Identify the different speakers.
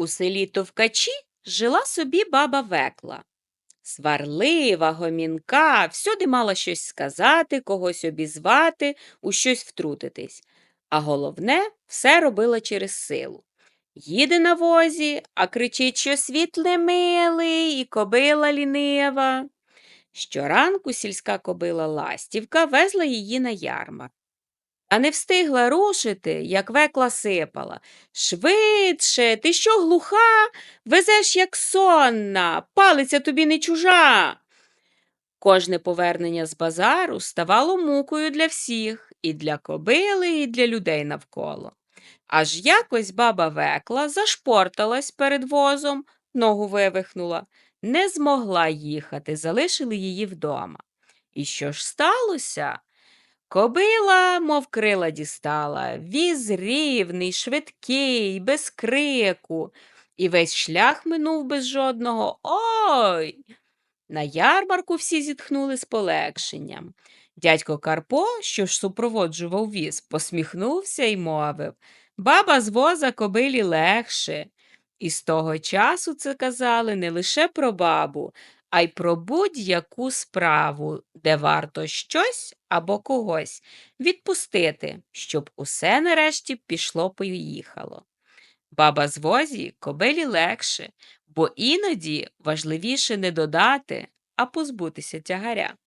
Speaker 1: У селі Товкачі жила собі баба Векла. Сварлива, гомінка, всюди мала щось сказати, когось обізвати, у щось втрутитись. А головне, все робила через силу. Їде на возі, а кричить, що світ милий і кобила лінива. Щоранку сільська кобила Ластівка везла її на ярмар. А не встигла рушити, як векла сипала. Швидше, ти що глуха? Везеш, як сонна, палиця тобі не чужа. Кожне повернення з базару ставало мукою для всіх, і для кобили, і для людей навколо. Аж якось баба векла зашпорталась перед возом, ногу вивихнула, не змогла їхати, залишили її вдома. І що ж сталося? Кобила, мов крила дістала, віз рівний, швидкий, без крику, і весь шлях минув без жодного Ой! На ярмарку всі зітхнули з полегшенням. Дядько Карпо, що ж супроводжував віз, посміхнувся й мовив Баба з воза кобилі легше. І з того часу це казали не лише про бабу, а й про будь-яку справу, де варто щось або когось відпустити, щоб усе нарешті пішло поїхало. Баба з возі кобилі легше, бо іноді важливіше не додати, а позбутися тягаря.